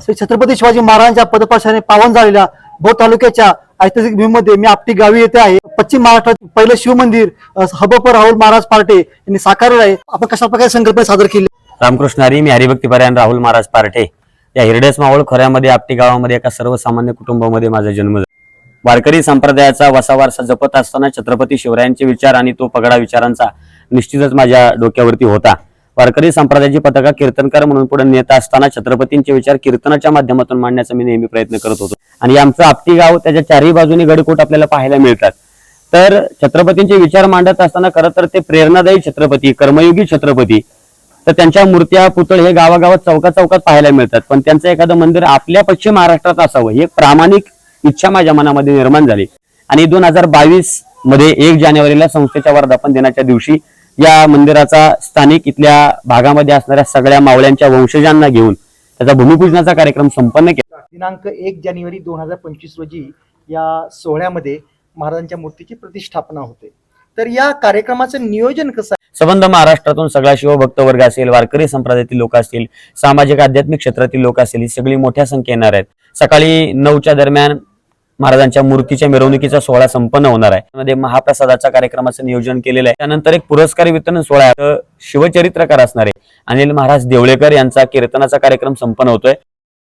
श्री छत्रपती शिवाजी महाराजांच्या पदपाशाने पावन झालेल्या भोर तालुक्याच्या ऐतिहासिकमध्ये मी आपटी गावी येथे आहे. पश्चिम महाराष्ट्रात पहिलं शिवमंदिर हबप हबपर राहुल महाराज पार्टे यांनी साकारलं आहे. आपण कशा प्रकारे संकल्पना सादर केली? रामकृष्ण हरी मी हरिभक्तीपरायण राहुल महाराज पार्टे. या हिरडेस मावळ खोऱ्यामध्ये आपटी गावामध्ये एका सर्वसामान्य कुटुंबामध्ये माझा जन्म झाला. वारकरी संप्रदायाचा वसावारसा जपत असताना छत्रपती शिवरायांचे विचार आणि तो पगडा विचारांचा निश्चितच माझ्या डोक्यावरती होता. वारकरी संप्रदायाची पताका कीर्तनकार म्हणून पुढे नेत असताना छत्रपतींचे विचार कीर्तनाच्या माध्यमातून मांडण्याचा मी नेहमी प्रयत्न करत होतो. आणि आमचं आपटी गाव त्याच्या चारही बाजूनी गडकोट आपल्याला पाहायला मिळतात. तर छत्रपतींचे विचार मांडत असताना खरं तर ते प्रेरणादायी छत्रपती कर्मयोगी छत्रपती. तर त्यांच्या मूर्त्या पुतळ हे गावागावात चौकात चौकात पाहायला मिळतात. पण त्यांचं एखादं मंदिर आपल्या पश्चिम महाराष्ट्रात असावं ही एक प्रामाणिक इच्छा माझ्या मनामध्ये निर्माण झाली. आणि दोन हजार बावीसमध्ये एक जानेवारीला संस्थेच्या वर्धापन दिनाच्या दिवशी या मंदिराचा स्थानिक इथल्या भागामध्ये असणाऱ्या सगळ्या मावळ्यांच्या वंशजांना घेऊन त्याचा भूमिपूजनाचा कार्यक्रम संपन्न केला. दिनांक एक जानेवारी दोन हजार पंचवीस रोजी या सोहळ्यामध्ये महाराजांच्या मूर्तीची प्रतिष्ठापना होते. तर या कार्यक्रमाचं नियोजन कसं संबंध महाराष्ट्रातून सगळा शिवभक्त वर्ग असेल वारकरी संप्रदायातील लोक असतील सामाजिक आध्यात्मिक क्षेत्रातील लोक असतील ही सगळी मोठ्या संख्या येणार आहेत. सकाळी नऊच्या दरम्यान महाराजांच्या मूर्तीच्या मिरवणुकीचा सोहळा संपन्न होणार आहे. त्यामध्ये महाप्रसादाच्या कार्यक्रमाचं नियोजन केलेलं आहे. त्यानंतर एक पुरस्कार वितरण सोहळा शिवचरित्रकार असणार आहे अनिल महाराज देवळेकर यांचा कीर्तनाचा कार्यक्रम संपन्न होतोय.